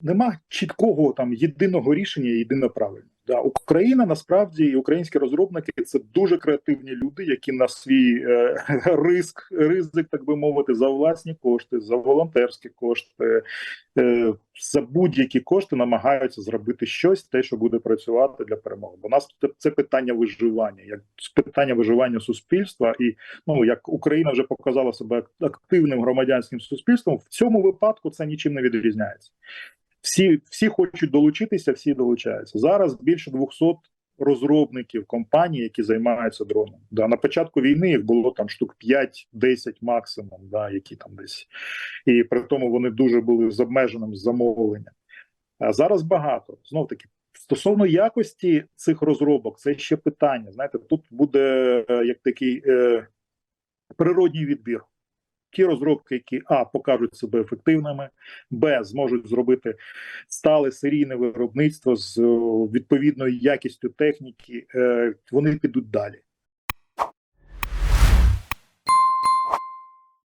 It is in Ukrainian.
нема чіткого там єдиного рішення, єдино правильно. Да, Україна насправді і українські розробники це дуже креативні люди, які на свій е, риск, ризик, так би мовити, за власні кошти, за волонтерські кошти, е, за будь-які кошти намагаються зробити щось, те, що буде працювати для перемоги. Бо нас це, це питання виживання, як питання виживання суспільства, і ну як Україна вже показала себе активним громадянським суспільством, в цьому випадку це нічим не відрізняється. Всі, всі хочуть долучитися, всі долучаються. Зараз більше 200 розробників компаній, які займаються дроном. Да, на початку війни їх було там штук 5-10 максимум, да, які там десь, і при тому вони дуже були з обмеженим замовленням. А зараз багато. Знов таки, стосовно якості цих розробок, це ще питання. Знаєте, тут буде е, як такий е, природній відбір. Ті розробки, які а покажуть себе ефективними, б зможуть зробити стале серійне виробництво з відповідною якістю техніки, е, вони підуть далі.